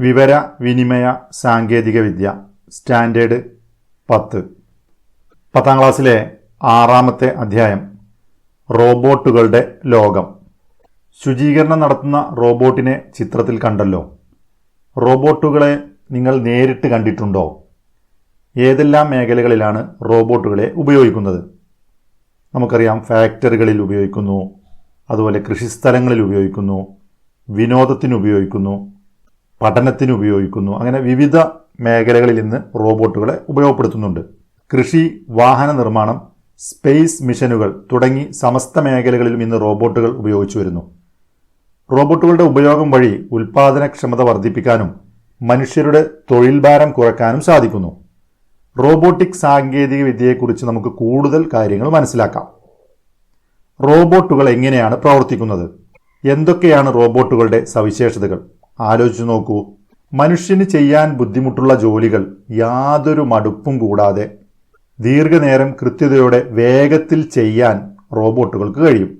വിവര വിനിമയ സാങ്കേതിക വിദ്യ. സ്റ്റാൻഡേർഡ് പത്ത്. പത്താം ക്ലാസ്സിലെ ആറാമത്തെ അധ്യായം. റോബോട്ടുകളുടെ ലോകം. ശുചീകരണം നടത്തുന്ന റോബോട്ടിനെ ചിത്രത്തിൽ കണ്ടല്ലോ. റോബോട്ടുകളെ നിങ്ങൾ നേരിട്ട് കണ്ടിട്ടുണ്ടോ? ഏതെല്ലാം മേഖലകളിലാണ് റോബോട്ടുകളെ ഉപയോഗിക്കുന്നത്? നമുക്കറിയാം ഫാക്ടറികളിൽ ഉപയോഗിക്കുന്നു അതുപോലെ കൃഷിസ്ഥലങ്ങളിൽ ഉപയോഗിക്കുന്നു വിനോദത്തിന് ഉപയോഗിക്കുന്നു പഠനത്തിന് ഉപയോഗിക്കുന്നു. അങ്ങനെ വിവിധ മേഖലകളിൽ ഇന്ന് റോബോട്ടുകളെ ഉപയോഗപ്പെടുത്തുന്നുണ്ട്. കൃഷി വാഹന നിർമ്മാണം സ്പേസ് മിഷനുകൾ തുടങ്ങി സമസ്ത മേഖലകളിലും ഇന്ന് റോബോട്ടുകൾ ഉപയോഗിച്ചു വരുന്നു. റോബോട്ടുകളുടെ ഉപയോഗം വഴി ഉൽപാദനക്ഷമത വർദ്ധിപ്പിക്കാനും മനുഷ്യരുടെ തൊഴിൽ ഭാരം കുറയ്ക്കാനും സാധിക്കുന്നു. റോബോട്ടിക് സാങ്കേതിക വിദ്യയെക്കുറിച്ച് നമുക്ക് കൂടുതൽ കാര്യങ്ങൾ മനസ്സിലാക്കാം. റോബോട്ടുകൾ എങ്ങനെയാണ് പ്രവർത്തിക്കുന്നത്? എന്തൊക്കെയാണ് റോബോട്ടുകളുടെ സവിശേഷതകൾ? ആലോചിച്ചു നോക്കൂ. മനുഷ്യന് ചെയ്യാൻ ബുദ്ധിമുട്ടുള്ള ജോലികൾ യാതൊരു മടുപ്പും കൂടാതെ ദീർഘനേരം കൃത്യതയോടെ വേഗത്തിൽ ചെയ്യാൻ റോബോട്ടുകൾക്ക് കഴിയും.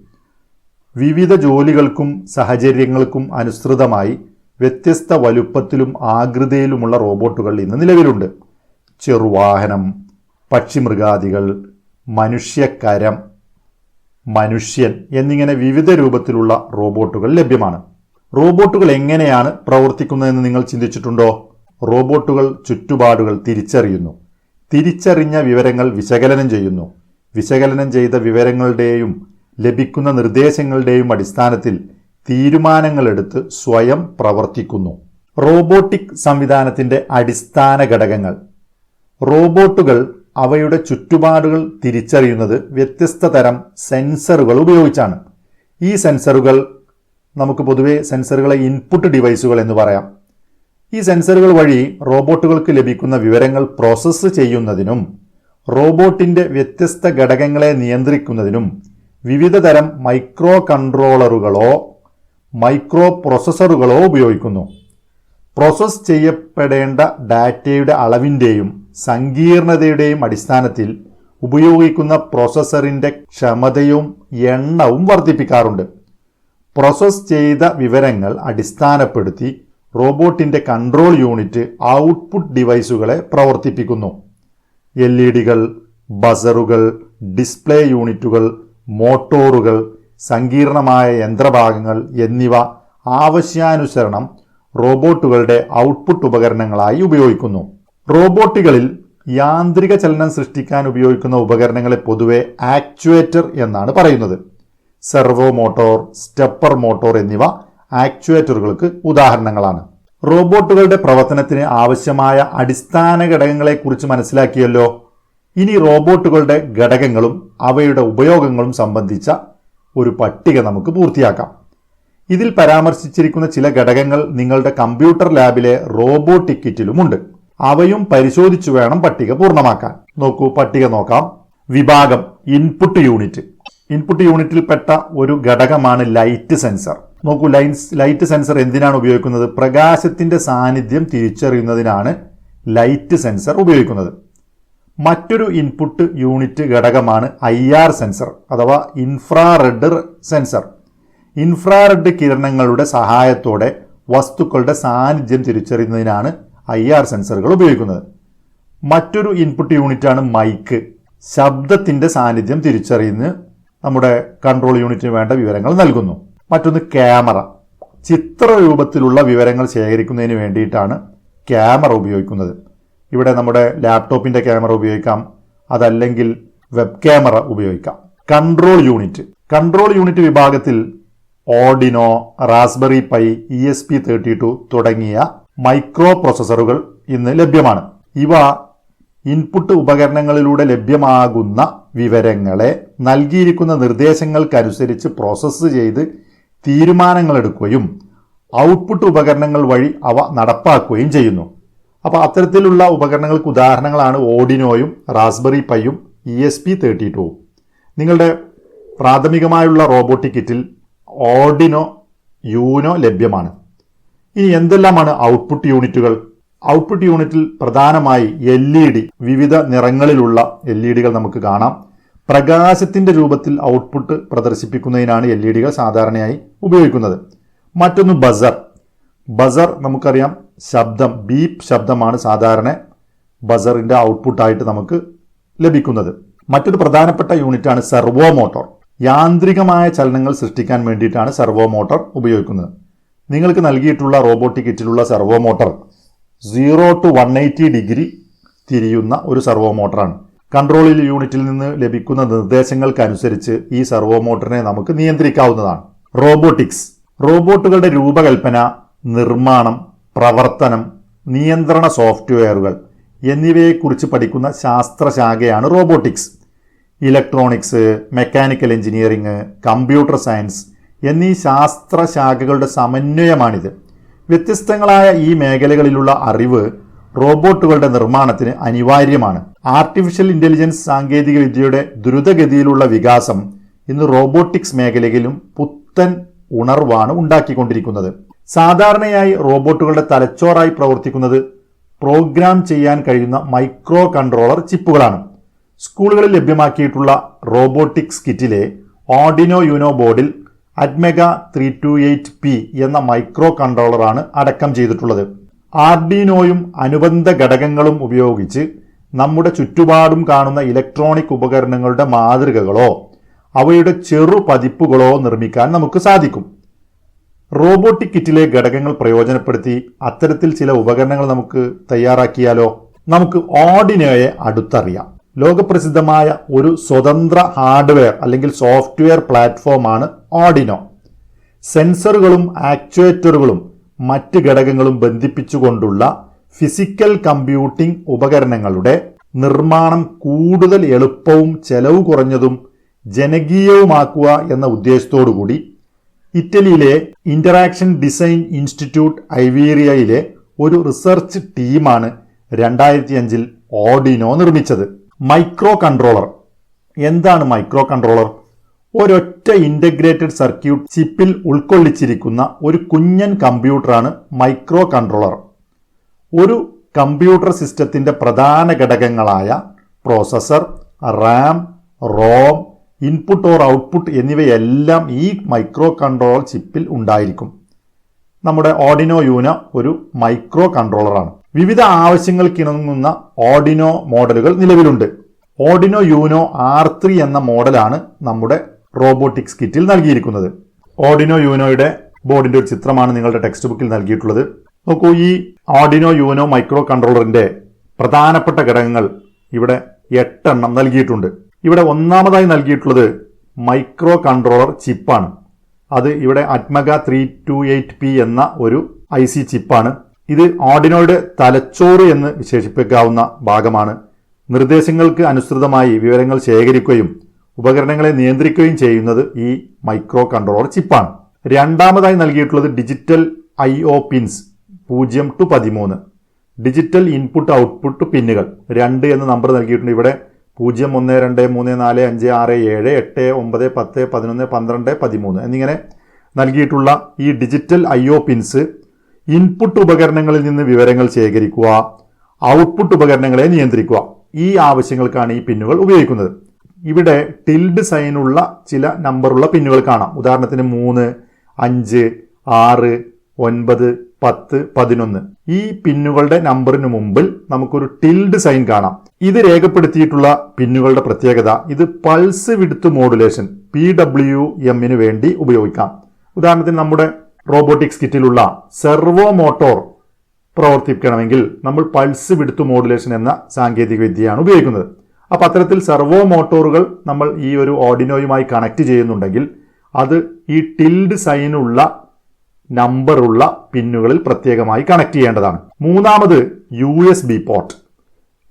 വിവിധ ജോലികൾക്കും സാഹചര്യങ്ങൾക്കും അനുസൃതമായി വ്യത്യസ്ത വലുപ്പത്തിലും ആകൃതിയിലുമുള്ള റോബോട്ടുകൾ ഇന്ന് നിലവിലുണ്ട്. ചെറുവാഹനം പക്ഷിമൃഗാദികൾ മനുഷ്യക്കരം മനുഷ്യൻ എന്നിങ്ങനെ വിവിധ രൂപത്തിലുള്ള റോബോട്ടുകൾ ലഭ്യമാണ്. റോബോട്ടുകൾ എങ്ങനെയാണ് പ്രവർത്തിക്കുന്നതെന്ന് നിങ്ങൾ ചിന്തിച്ചിട്ടുണ്ടോ? റോബോട്ടുകൾ ചുറ്റുപാടുകൾ തിരിച്ചറിയുന്നു. തിരിച്ചറിഞ്ഞ വിവരങ്ങൾ വിശകലനം ചെയ്യുന്നു. വിശകലനം ചെയ്ത വിവരങ്ങളുടെയും ലഭിക്കുന്ന നിർദ്ദേശങ്ങളുടെയും അടിസ്ഥാനത്തിൽ തീരുമാനങ്ങളെടുത്ത് സ്വയം പ്രവർത്തിക്കുന്നു. റോബോട്ടിക് സംവിധാനത്തിന്റെ അടിസ്ഥാന ഘടകങ്ങൾ. റോബോട്ടുകൾ അവയുടെ ചുറ്റുപാടുകൾ തിരിച്ചറിയുന്നത് വ്യത്യസ്ത തരം സെൻസറുകൾ ഉപയോഗിച്ചാണ്. ഈ സെൻസറുകൾ നമുക്ക് പൊതുവെ സെൻസറുകളെ ഇൻപുട്ട് ഡിവൈസുകൾ എന്ന് പറയാം. ഈ സെൻസറുകൾ വഴി റോബോട്ടുകൾക്ക് ലഭിക്കുന്ന വിവരങ്ങൾ പ്രോസസ്സ് ചെയ്യുന്നതിനും റോബോട്ടിന്റെ വ്യത്യസ്ത ഘടകങ്ങളെ നിയന്ത്രിക്കുന്നതിനും വിവിധ തരം മൈക്രോ കൺട്രോളറുകളോ മൈക്രോ പ്രോസസ്സറുകളോ ഉപയോഗിക്കുന്നു. പ്രോസസ്സ് ചെയ്യപ്പെടേണ്ട ഡാറ്റയുടെ അളവിന്റെയും സങ്കീർണതയുടെയും അടിസ്ഥാനത്തിൽ ഉപയോഗിക്കുന്ന പ്രോസസ്സറിന്റെ ക്ഷമതയും എണ്ണവും വർദ്ധിപ്പിക്കാറുണ്ട്. പ്രോസസ് ചെയ്ത വിവരങ്ങൾ അടിസ്ഥാനപ്പെടുത്തി റോബോട്ടിന്റെ കൺട്രോൾ യൂണിറ്റ് ഔട്ട്പുട്ട് ഡിവൈസുകളെ പ്രവർത്തിപ്പിക്കുന്നു. എൽ ഇ ഡികൾ ബസറുകൾ ഡിസ്പ്ലേ യൂണിറ്റുകൾ മോട്ടോറുകൾ സങ്കീർണമായ യന്ത്രഭാഗങ്ങൾ എന്നിവ ആവശ്യാനുസരണം റോബോട്ടുകളുടെ ഔട്ട്പുട്ട് ഉപകരണങ്ങളായി ഉപയോഗിക്കുന്നു. റോബോട്ടുകളിൽ യാന്ത്രിക ചലനം സൃഷ്ടിക്കാൻ ഉപയോഗിക്കുന്ന ഉപകരണങ്ങളെ പൊതുവെ ആക്ച്വേറ്റർ എന്നാണ് പറയുന്നത്. സെർവോ മോട്ടോർ സ്റ്റെപ്പർ മോട്ടോർ എന്നിവ ആക്ച്വേറ്ററുകൾക്ക് ഉദാഹരണങ്ങളാണ്. റോബോട്ടുകളുടെ പ്രവർത്തനത്തിന് ആവശ്യമായ അടിസ്ഥാന ഘടകങ്ങളെക്കുറിച്ച് മനസ്സിലാക്കിയല്ലോ. ഇനി റോബോട്ടുകളുടെ ഘടകങ്ങളും അവയുടെ ഉപയോഗങ്ങളും സംബന്ധിച്ച ഒരു പട്ടിക നമുക്ക് പൂർത്തിയാക്കാം. ഇതിൽ പരാമർശിച്ചിരിക്കുന്ന ചില ഘടകങ്ങൾ നിങ്ങളുടെ കമ്പ്യൂട്ടർ ലാബിലെ റോബോട്ടിക് കിറ്റിലുമുണ്ട്. അവയും പരിശോധിച്ചു വേണം പട്ടിക പൂർണമാക്കാൻ. നോക്കൂ പട്ടിക നോക്കാം. വിഭാഗം ഇൻപുട്ട് യൂണിറ്റ് ഇൻപുട്ട് യൂണിറ്റിൽ പെട്ട ഒരു ഘടകമാണ് ലൈറ്റ് സെൻസർ നോക്കൂ ലൈൻസ് ലൈറ്റ് സെൻസർ എന്തിനാണ് ഉപയോഗിക്കുന്നത്? പ്രകാശത്തിന്റെ സാന്നിധ്യം തിരിച്ചറിയുന്നതിനാണ് ലൈറ്റ് സെൻസർ ഉപയോഗിക്കുന്നത്. മറ്റൊരു ഇൻപുട്ട് യൂണിറ്റ് ഘടകമാണ് ഐ ആർ സെൻസർ അഥവാ ഇൻഫ്രാറെഡ് സെൻസർ ഇൻഫ്രാറെഡ് കിരണങ്ങളുടെ സഹായത്തോടെ വസ്തുക്കളുടെ സാന്നിധ്യം തിരിച്ചറിയുന്നതിനാണ് ഐ ആർ സെൻസറുകൾ ഉപയോഗിക്കുന്നത്. മറ്റൊരു ഇൻപുട്ട് യൂണിറ്റാണ് മൈക്ക് ശബ്ദത്തിന്റെ സാന്നിധ്യം തിരിച്ചറിയുന്ന നമ്മുടെ കൺട്രോൾ യൂണിറ്റിന് വേണ്ട വിവരങ്ങൾ നൽകുന്നു. മറ്റൊന്ന് ക്യാമറ ചിത്രരൂപത്തിലുള്ള വിവരങ്ങൾ ശേഖരിക്കുന്നതിന് വേണ്ടിയിട്ടാണ് ക്യാമറ ഉപയോഗിക്കുന്നത്. ഇവിടെ നമ്മുടെ ലാപ്ടോപ്പിന്റെ ക്യാമറ ഉപയോഗിക്കാം. അതല്ലെങ്കിൽ വെബ് ക്യാമറ ഉപയോഗിക്കാം. കൺട്രോൾ യൂണിറ്റ് കൺട്രോൾ യൂണിറ്റ് വിഭാഗത്തിൽ Arduino Raspberry Pi E S P thirty two തുടങ്ങിയ മൈക്രോ പ്രോസസ്സറുകൾ ഇന്ന് ലഭ്യമാണ്. ഇവ ഇൻപുട്ട് ഉപകരണങ്ങളിലൂടെ ലഭ്യമാകുന്ന വിവരങ്ങളെ നൽകിയിരിക്കുന്ന നിർദ്ദേശങ്ങൾക്കനുസരിച്ച് പ്രോസസ്സ് ചെയ്ത് തീരുമാനങ്ങളെടുക്കുകയും ഔട്ട്പുട്ട് ഉപകരണങ്ങൾ വഴി അവ നടപ്പാക്കുകയും ചെയ്യുന്നു. അപ്പോൾ അത്തരത്തിലുള്ള ഉപകരണങ്ങൾക്ക് ഉദാഹരണങ്ങളാണ് ഓഡിനോയും raspberry പൈയും E S P thirty two. നിങ്ങളുടെ പ്രാഥമികമായുള്ള റോബോട്ടിക് കിറ്റിൽ ഓഡിനോ യൂനോ ലഭ്യമാണ്. ഇനി എന്തെല്ലാമാണ് ഔട്ട്പുട്ട് യൂണിറ്റുകൾ? ഔട്ട്പുട്ട് യൂണിറ്റിൽ പ്രധാനമായി എൽ ഇ ഡി വിവിധ നിറങ്ങളിലുള്ള എൽ ഇ ഡികൾ നമുക്ക് കാണാം. പ്രകാശത്തിന്റെ രൂപത്തിൽ ഔട്ട്പുട്ട് പ്രദർശിപ്പിക്കുന്നതിനാണ് എൽ ഇ ഡികൾ സാധാരണയായി ഉപയോഗിക്കുന്നത്. മറ്റൊന്ന് ബസർ. ബസർ നമുക്കറിയാം ശബ്ദം ബീപ്പ് ശബ്ദമാണ് സാധാരണ ബസറിന്റെ ഔട്ട്പുട്ടായിട്ട് നമുക്ക് ലഭിക്കുന്നത്. മറ്റൊരു പ്രധാനപ്പെട്ട യൂണിറ്റാണ് സെർവോ മോട്ടോർ യാന്ത്രികമായ ചലനങ്ങൾ സൃഷ്ടിക്കാൻ വേണ്ടിയിട്ടാണ് സെർവോ മോട്ടോർ ഉപയോഗിക്കുന്നത്. നിങ്ങൾക്ക് നൽകിയിട്ടുള്ള robotic കിറ്റിലുള്ള servo motor zero two one eighty degree തിരിയുന്ന ഒരു സർവോ മോട്ടറാണ് കൺട്രോളിൽ യൂണിറ്റിൽ നിന്ന് ലഭിക്കുന്ന നിർദ്ദേശങ്ങൾക്കനുസരിച്ച് ഈ സർവോ മോട്ടറിനെ നമുക്ക് നിയന്ത്രിക്കാവുന്നതാണ്. റോബോട്ടിക്സ്. റോബോട്ടുകളുടെ രൂപകൽപ്പന നിർമ്മാണം പ്രവർത്തനം നിയന്ത്രണ സോഫ്റ്റ്വെയറുകൾ എന്നിവയെക്കുറിച്ച് പഠിക്കുന്ന ശാസ്ത്രശാഖയാണ് robotics. Electronics mechanical engineering computer science എന്നീ ശാസ്ത്രശാഖകളുടെ സമന്വയമാണിത്. വ്യത്യസ്തങ്ങളായ ഈ മേഖലകളിലുള്ള അറിവ് റോബോട്ടുകളുടെ നിർമ്മാണത്തിന് അനിവാര്യമാണ്. ആർട്ടിഫിഷ്യൽ ഇന്റലിജൻസ് സാങ്കേതിക വിദ്യയുടെ ദ്രുതഗതിയിലുള്ള വികാസം ഇന്ന് റോബോട്ടിക്സ് മേഖലയിലും പുത്തൻ ഉണർവാണ് ഉണ്ടാക്കിക്കൊണ്ടിരിക്കുന്നത്. സാധാരണയായി റോബോട്ടുകളുടെ തലച്ചോറായി പ്രവർത്തിക്കുന്നത് പ്രോഗ്രാം ചെയ്യാൻ കഴിയുന്ന മൈക്രോ കൺട്രോളർ ചിപ്പുകളാണ്. സ്കൂളുകളിൽ ലഭ്യമാക്കിയിട്ടുള്ള റോബോട്ടിക്സ് കിറ്റിലെ ഓഡിനോ യുനോ ബോർഡിൽ ATmega three two eight P എന്ന മൈക്രോ കൺട്രോളറാണ് അടക്കം ചെയ്തിട്ടുള്ളത്. ആർഡിനോയും അനുബന്ധ ഘടകങ്ങളും ഉപയോഗിച്ച് നമ്മുടെ ചുറ്റുപാടും കാണുന്ന ഇലക്ട്രോണിക് ഉപകരണങ്ങളുടെ മാതൃകകളോ അവയുടെ ചെറു പതിപ്പുകളോ നിർമ്മിക്കാൻ നമുക്ക് സാധിക്കും. റോബോട്ടിക് കിറ്റിലെ ഘടകങ്ങൾ പ്രയോജനപ്പെടുത്തി അത്തരത്തിൽ ചില ഉപകരണങ്ങൾ നമുക്ക് തയ്യാറാക്കിയാലോ? നമുക്ക് ഓർഡിനോയെ അടുത്തറിയാം. ലോകപ്രസിദ്ധമായ ഒരു സ്വതന്ത്ര ഹാർഡ്വെയർ അല്ലെങ്കിൽ സോഫ്റ്റ്വെയർ പ്ലാറ്റ്ഫോമാണ് ഓർഡിനോ സെൻസറുകളും ആക്ച്വേറ്ററുകളും മറ്റ് ഘടകങ്ങളും ബന്ധിപ്പിച്ചുകൊണ്ടുള്ള ഫിസിക്കൽ കമ്പ്യൂട്ടിംഗ് ഉപകരണങ്ങളുടെ നിർമ്മാണം കൂടുതൽ എളുപ്പവും ചെലവ് കുറഞ്ഞതും ജനകീയവുമാക്കുക എന്ന ഉദ്ദേശത്തോടുകൂടി ഇറ്റലിയിലെ ഇന്ററാക്ഷൻ ഡിസൈൻ ഇൻസ്റ്റിറ്റ്യൂട്ട് ഐവീറിയയിലെ ഒരു റിസർച്ച് ടീമാണ് രണ്ടായിരത്തി അഞ്ചിൽ ഓഡിനോ നിർമ്മിച്ചത്. മൈക്രോ കൺട്രോളർ എന്താണ് മൈക്രോ കൺട്രോളർ ഒരൊറ്റ ഇന്റഗ്രേറ്റഡ് സർക്യൂട്ട് ചിപ്പിൽ ഉൾക്കൊള്ളിച്ചിരിക്കുന്ന ഒരു കുഞ്ഞൻ കമ്പ്യൂട്ടറാണ് മൈക്രോ കൺട്രോളർ ഒരു കമ്പ്യൂട്ടർ സിസ്റ്റത്തിന്റെ പ്രധാന ഘടകങ്ങളായ processor RAM ROM input or output എന്നിവയെല്ലാം ഈ മൈക്രോ കൺട്രോളർ ചിപ്പിൽ ഉണ്ടായിരിക്കും. നമ്മുടെ ഓഡിനോ യൂന ഒരു മൈക്രോ കൺട്രോളറാണ് വിവിധ ആവശ്യങ്ങൾക്കിണങ്ങുന്ന ഓഡിനോ മോഡലുകൾ നിലവിലുണ്ട്. ഓഡിനോ യൂനോ ആർ ത്രീ എന്ന മോഡലാണ് നമ്മുടെ റോബോട്ടിക്സ് കിറ്റിൽ നൽകിയിരിക്കുന്നത്. ഓഡിനോ യൂനോയുടെ ബോർഡിന്റെ ഒരു ചിത്രമാണ് നിങ്ങളുടെ ടെക്സ്റ്റ് ബുക്കിൽ നൽകിയിട്ടുള്ളത്. നോക്കൂ ഈ ഓഡിനോ യൂനോ മൈക്രോ കൺട്രോളറിന്റെ പ്രധാനപ്പെട്ട ഘടകങ്ങൾ ഇവിടെ എട്ടെണ്ണം നൽകിയിട്ടുണ്ട്. ഇവിടെ ഒന്നാമതായി നൽകിയിട്ടുള്ളത് മൈക്രോ കൺട്രോളർ ചിപ്പാണ് അത് ഇവിടെ ATmega three two eight P എന്ന ഒരു ഐ സി ചിപ്പാണ് ഇത് ഓർഡിനോയുടെ തലച്ചോറ് എന്ന് വിശേഷിപ്പിക്കാവുന്ന ഭാഗമാണ്. നിർദ്ദേശങ്ങൾക്ക് അനുസൃതമായി വിവരങ്ങൾ ശേഖരിക്കുകയും ഉപകരണങ്ങളെ നിയന്ത്രിക്കുകയും ചെയ്യുന്നത് ഈ മൈക്രോ കൺട്രോളർ ചിപ്പാണ്. രണ്ടാമതായി നൽകിയിട്ടുള്ളത് ഡിജിറ്റൽ ഐ ഒ പിൻസ് പൂജ്യം ടു പതിമൂന്ന്. ഡിജിറ്റൽ ഇൻപുട്ട് ഔട്ട്പുട്ട് പിന്നുകൾ രണ്ട് എന്ന നമ്പർ നൽകിയിട്ടുണ്ട് ഇവിടെ. പൂജ്യം ഒന്ന് രണ്ട് മൂന്ന് നാല് അഞ്ച് ആറ് ഏഴ് എട്ട് ഒമ്പത് പത്ത് പതിനൊന്ന് പന്ത്രണ്ട് പതിമൂന്ന് എന്നിങ്ങനെ നൽകിയിട്ടുള്ള ഈ digital I O pins input ഉപകരണങ്ങളിൽ നിന്ന് വിവരങ്ങൾ ശേഖരിക്കുക ഔട്ട്പുട്ട് ഉപകരണങ്ങളെ നിയന്ത്രിക്കുക. ഈ ആവശ്യങ്ങൾക്കാണ് ഈ പിന്നുകൾ ഉപയോഗിക്കുന്നത്. ഇവിടെ ടിൽഡ് സൈനുള്ള ചില നമ്പറുള്ള പിന്നുകൾ കാണാം. ഉദാഹരണത്തിന് മൂന്ന് അഞ്ച് ആറ് ഒൻപത് പത്ത് പതിനൊന്ന്. ഈ പിന്നുകളുടെ നമ്പറിന് മുമ്പിൽ നമുക്കൊരു ടിൽഡ് സൈൻ കാണാം. ഇത് രേഖപ്പെടുത്തിയിട്ടുള്ള പിന്നുകളുടെ പ്രത്യേകത ഇത് പൾസ് വിടുത്ത് മോഡുലേഷൻ പി ഡബ്ല്യു എമ്മിന് വേണ്ടി ഉപയോഗിക്കാം. ഉദാഹരണത്തിന് നമ്മുടെ റോബോട്ടിക്സ് കിറ്റിലുള്ള സെർവോ മോട്ടോർ പ്രവർത്തിപ്പിക്കണമെങ്കിൽ നമ്മൾ പൾസ് വിടുത്ത് മോഡുലേഷൻ എന്ന സാങ്കേതിക വിദ്യയാണ് ഉപയോഗിക്കുന്നത്. അപ്പോൾ അത്തരത്തിൽ സെർവോ മോട്ടോറുകൾ നമ്മൾ ഈ ഒരു ഓർഡിനോയുമായി കണക്ട് ചെയ്യുന്നുണ്ടെങ്കിൽ അത് ഈ ടിൽഡ് സൈനുള്ള നമ്പറുള്ള പിന്നുകളിൽ പ്രത്യേകമായി കണക്ട് ചെയ്യേണ്ടതാണ്. മൂന്നാമത് യു എസ് ബി പോർട്ട്.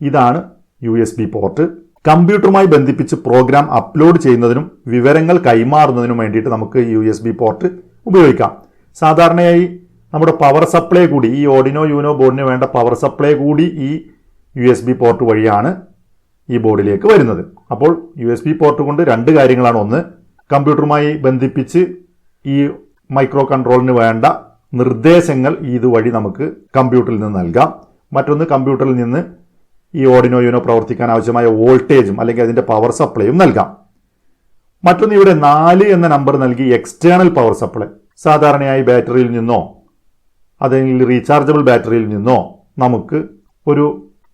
ഇതാണ് യു എസ് ബി പോർട്ട്. കമ്പ്യൂട്ടറുമായി ബന്ധിപ്പിച്ച് പ്രോഗ്രാം അപ്ലോഡ് ചെയ്യുന്നതിനും വിവരങ്ങൾ കൈമാറുന്നതിനും വേണ്ടിയിട്ട് നമുക്ക് യു എസ് ബി പോർട്ട് ഉപയോഗിക്കാം. സാധാരണയായി നമ്മുടെ പവർ സപ്ലൈ കൂടി ഈ ഓഡിനോ യൂനോ ബോർഡിന് വേണ്ട പവർ സപ്ലൈ കൂടി ഈ യു എസ് ബി പോർട്ട് വഴിയാണ് ഈ ബോർഡിലേക്ക് വരുന്നത്. അപ്പോൾ യു എസ് ബി പോർട്ട് കൊണ്ട് രണ്ട് കാര്യങ്ങളാണ്. ഒന്ന് കമ്പ്യൂട്ടറുമായി ബന്ധിപ്പിച്ച് ഈ മൈക്രോ കൺട്രോളിന് വേണ്ട നിർദ്ദേശങ്ങൾ ഇതുവഴി നമുക്ക് കമ്പ്യൂട്ടറിൽ നിന്ന് നൽകാം. മറ്റൊന്ന് കമ്പ്യൂട്ടറിൽ നിന്ന് ഈ ഓഡിനോ യൂനോ പ്രവർത്തിക്കാൻ ആവശ്യമായ വോൾട്ടേജും അല്ലെങ്കിൽ അതിന്റെ പവർ സപ്ലൈയും നൽകാം. മറ്റൊന്ന് ഇവിടെ നാല് എന്ന നമ്പർ നൽകി എക്സ്റ്റേണൽ പവർ സപ്ലൈ സാധാരണയായി ബാറ്ററിയിൽ നിന്നോ അല്ലെങ്കിൽ റീചാർജബിൾ ബാറ്ററിയിൽ നിന്നോ നമുക്ക് ഒരു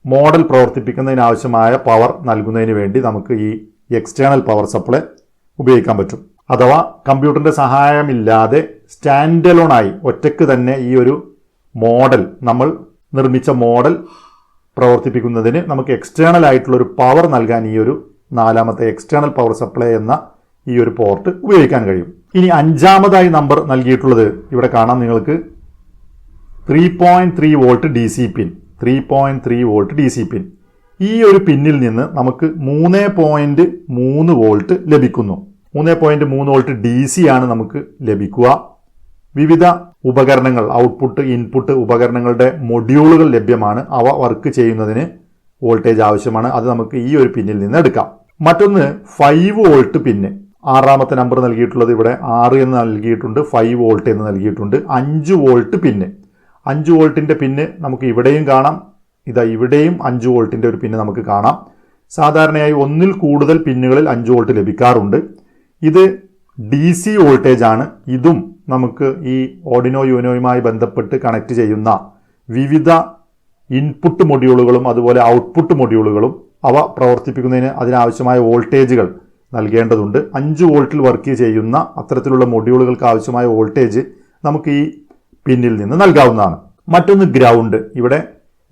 മോഡൽ പ്രവർത്തിപ്പിക്കുന്നതിനാവശ്യമായ പവർ നൽകുന്നതിന് വേണ്ടി നമുക്ക് ഈ എക്സ്റ്റേണൽ പവർ സപ്ലൈ ഉപയോഗിക്കാൻ പറ്റും. അഥവാ കമ്പ്യൂട്ടറിന്റെ സഹായമില്ലാതെ സ്റ്റാൻഡ് ആയി ഒറ്റയ്ക്ക് തന്നെ ഈ ഒരു മോഡൽ നമ്മൾ നിർമ്മിച്ച മോഡൽ പ്രവർത്തിപ്പിക്കുന്നതിന് നമുക്ക് എക്സ്റ്റേണൽ ആയിട്ടുള്ള ഒരു പവർ നൽകാൻ ഈ ഒരു നാലാമത്തെ എക്സ്റ്റേണൽ പവർ സപ്ലൈ എന്ന ഈ ഒരു പോർട്ട് ഉപയോഗിക്കാൻ കഴിയും. ഇനി അഞ്ചാമതായി നമ്പർ നൽകിയിട്ടുള്ളത് ഇവിടെ കാണാം നിങ്ങൾക്ക്. Three point three volt D C pin three point three volt D C pin ഈ ഒരു പിന്നിൽ നിന്ന് നമുക്ക് മൂന്ന് പോയിന്റ് മൂന്ന് വോൾട്ട് ലഭിക്കുന്നു. മൂന്ന് പോയിന്റ് മൂന്ന് വോൾട്ട് ഡി സി ആണ് നമുക്ക് ലഭിക്കുക. വിവിധ ഉപകരണങ്ങൾ ഔട്ട്പുട്ട് ഇൻപുട്ട് ഉപകരണങ്ങളുടെ മൊഡ്യൂളുകൾ ലഭ്യമാണ്. അവ വർക്ക് ചെയ്യുന്നതിന് വോൾട്ടേജ് ആവശ്യമാണ്. അത് നമുക്ക് ഈ ഒരു പിന്നിൽ നിന്ന് എടുക്കാം. മറ്റൊന്ന് ഫൈവ് വോൾട്ട് പിന്ന് ആറാമത്തെ നമ്പർ നൽകിയിട്ടുള്ളത് ഇവിടെ ആറ് എന്ന് നൽകിയിട്ടുണ്ട് ഫൈവ് വോൾട്ട് എന്ന് നൽകിയിട്ടുണ്ട് അഞ്ച് വോൾട്ട് പിന്ന്. അഞ്ച് വോൾട്ടിന്റെ പിന്ന് നമുക്ക് ഇവിടെയും കാണാം. ഇതാ ഇവിടെയും അഞ്ച് വോൾട്ടിന്റെ ഒരു പിന്ന് നമുക്ക് കാണാം. സാധാരണയായി ഒന്നിൽ കൂടുതൽ പിന്നുകളിൽ അഞ്ച് വോൾട്ട് ലഭിക്കാറുണ്ട്. ഇത് ഡി സി വോൾട്ടേജ് ആണ്. ഇതും നമുക്ക് ഈ ഓഡിനോ യൂനോയുമായി ബന്ധപ്പെട്ട് കണക്ട് ചെയ്യുന്ന വിവിധ ഇൻപുട്ട് മൊഡ്യൂളുകളും അതുപോലെ ഔട്ട്പുട്ട് മൊഡ്യൂളുകളും അവ പ്രവർത്തിപ്പിക്കുന്നതിന് അതിനാവശ്യമായ വോൾട്ടേജുകൾ നൽകേണ്ടതുണ്ട്. അഞ്ച് വോൾട്ടിൽ വർക്ക് ചെയ്യുന്ന അത്തരത്തിലുള്ള മൊഡ്യൂളുകൾക്ക് ആവശ്യമായ വോൾട്ടേജ് നമുക്ക് ഈ പിന്നിൽ നിന്ന് നൽകാവുന്നതാണ്. മറ്റൊന്ന് ഗ്രൗണ്ട്. ഇവിടെ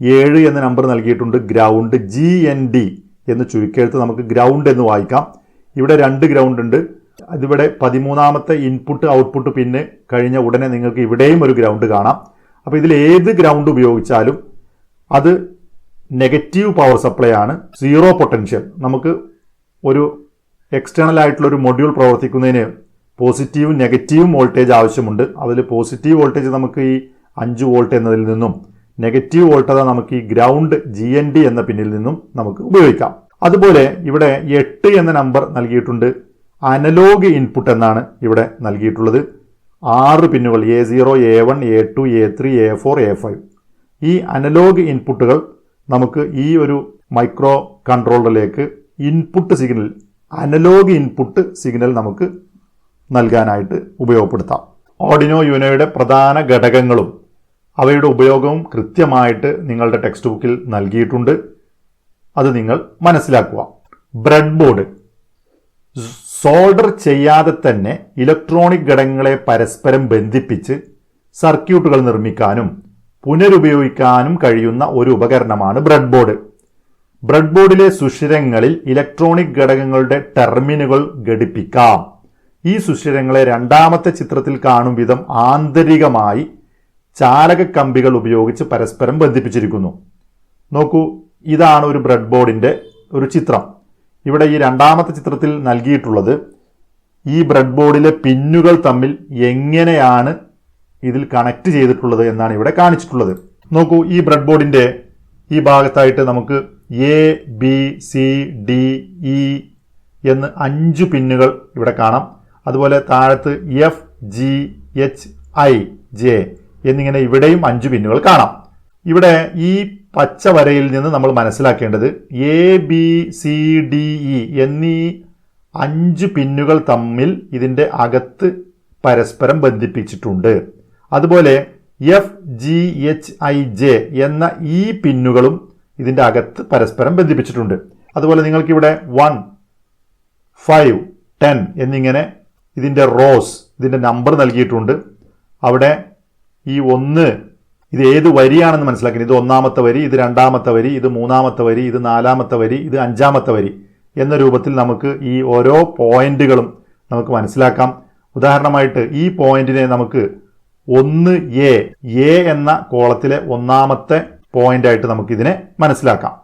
ഏഴ് എന്ന നമ്പർ നൽകിയിട്ടുണ്ട്. ഗ്രൗണ്ട് ജി എൻ ഡി എന്ന് ചുരുക്കെഴുത്ത് നമുക്ക് ഗ്രൗണ്ട് എന്ന് വായിക്കാം. ഇവിടെ രണ്ട് ഗ്രൗണ്ട് ഉണ്ട്. അതിവിടെ പതിമൂന്നാമത്തെ ഇൻപുട്ട് ഔട്ട്പുട്ട് പിന്ന് കഴിഞ്ഞ ഉടനെ നിങ്ങൾക്ക് ഇവിടെയും ഒരു ഗ്രൗണ്ട് കാണാം. അപ്പോൾ ഇതിൽ ഏത് ഗ്രൗണ്ട് ഉപയോഗിച്ചാലും അത് നെഗറ്റീവ് പവർ സപ്ലൈ ആണ്. സീറോ പൊട്ടൻഷ്യൽ നമുക്ക് ഒരു എക്സ്റ്റേണൽ ആയിട്ടുള്ള ഒരു മൊഡ്യൂൾ പ്രവർത്തിക്കുന്നതിന് പോസിറ്റീവും നെഗറ്റീവും വോൾട്ടേജ് ആവശ്യമുണ്ട്. അതിൽ പോസിറ്റീവ് വോൾട്ടേജ് നമുക്ക് ഈ അഞ്ച് വോൾട്ട് എന്നതിൽ നിന്നും നെഗറ്റീവ് വോൾട്ടേജ് നമുക്ക് ഈ ഗ്രൗണ്ട് ജി എൻ ഡി എന്ന പിന്നിൽ നിന്നും നമുക്ക് ഉപയോഗിക്കാം. അതുപോലെ ഇവിടെ എട്ട് എന്ന നമ്പർ നൽകിയിട്ടുണ്ട്. അനലോഗ് ഇൻപുട്ട് എന്നാണ് ഇവിടെ നൽകിയിട്ടുള്ളത്. ആറ് പിന്നുകൾ A zero A one A two A three A four A five ഈ അനലോഗ് ഇൻപുട്ടുകൾ നമുക്ക് ഈ ഒരു micro കൺട്രോളറിലേക്ക് input signal analog input signal നമുക്ക് നൽകാനായിട്ട് ഉപയോഗപ്പെടുത്താം. ഓഡിനോ യുനോയുടെ പ്രധാന ഘടകങ്ങളും അവയുടെ ഉപയോഗവും കൃത്യമായിട്ട് നിങ്ങളുടെ ടെക്സ്റ്റ് ബുക്കിൽ നൽകിയിട്ടുണ്ട്. അത് നിങ്ങൾ മനസ്സിലാക്കുക. ബ്രെഡ് ബോർഡ് സോൾഡർ ചെയ്യാതെ തന്നെ ഇലക്ട്രോണിക് ഘടകങ്ങളെ പരസ്പരം ബന്ധിപ്പിച്ച് സർക്യൂട്ടുകൾ നിർമ്മിക്കാനും പുനരുപയോഗിക്കാനും കഴിയുന്ന ഒരു ഉപകരണമാണ് ബ്രെഡ് ബോർഡ് ബ്രെഡ് ബോർഡിലെ സുഷിരങ്ങളിൽ ഇലക്ട്രോണിക് ഘടകങ്ങളുടെ ടെർമിനുകൾ ഘടിപ്പിക്കാം. ഈ സുഷിരങ്ങളെ രണ്ടാമത്തെ ചിത്രത്തിൽ കാണും വിധം ആന്തരികമായി ചാലക കമ്പികൾ ഉപയോഗിച്ച് പരസ്പരം ബന്ധിപ്പിച്ചിരിക്കുന്നു. നോക്കൂ ഇതാണ് ഒരു ബ്രെഡ് ബോർഡിന്റെ ഒരു ചിത്രം. ഇവിടെ ഈ രണ്ടാമത്തെ ചിത്രത്തിൽ നൽകിയിട്ടുള്ളത് ഈ ബ്രെഡ് ബോർഡിലെ പിന്നുകൾ തമ്മിൽ എങ്ങനെയാണ് ഇതിൽ കണക്ട് ചെയ്തിട്ടുള്ളത് എന്നാണ് ഇവിടെ കാണിച്ചിട്ടുള്ളത്. നോക്കൂ ഈ ബ്രെഡ് ബോർഡിന്റെ ഈ ഭാഗത്തായിട്ട് നമുക്ക് A B C D E എന്ന് അഞ്ച് പിന്നുകൾ ഇവിടെ കാണാം. അതുപോലെ താഴത്ത് F G H I J എന്നിങ്ങനെ ഇവിടെയും അഞ്ച് പിന്നുകൾ കാണാം. ഇവിടെ ഈ പച്ച വരയിൽ നിന്ന് നമ്മൾ മനസ്സിലാക്കേണ്ടത് A B C D E എന്നീ അഞ്ച് പിന്നുകൾ തമ്മിൽ ഇതിന്റെ അകത്ത് പരസ്പരം ബന്ധിപ്പിച്ചിട്ടുണ്ട്. അതുപോലെ F G H I J എന്ന ഈ പിന്നുകളും ഇതിന്റെ അകത്ത് പരസ്പരം ബന്ധിപ്പിച്ചിട്ടുണ്ട്. അതുപോലെ നിങ്ങൾക്കിവിടെ വൺ ഫൈവ് ടെൻ എന്നിങ്ങനെ ഇതിന്റെ റോസ് ഇതിന്റെ നമ്പർ നൽകിയിട്ടുണ്ട്. അവിടെ ഈ ഒന്ന് ഇത് ഏത് വരിയാണെന്ന് മനസ്സിലാക്കി. ഇത് ഒന്നാമത്തെ വരി ഇത് രണ്ടാമത്തെ വരി ഇത് മൂന്നാമത്തെ വരി ഇത് നാലാമത്തെ വരി ഇത് അഞ്ചാമത്തെ വരി എന്ന രൂപത്തിൽ നമുക്ക് ഈ ഓരോ പോയിന്റുകളും നമുക്ക് മനസ്സിലാക്കാം. ഉദാഹരണമായിട്ട് ഈ പോയിന്റിനെ നമുക്ക് ഒന്ന് എ എ എന്ന കോളത്തിലെ ഒന്നാമത്തെ പോയിന്റ് ആയിട്ട് നമുക്ക് ഇതിനെ മനസ്സിലാക്കാം.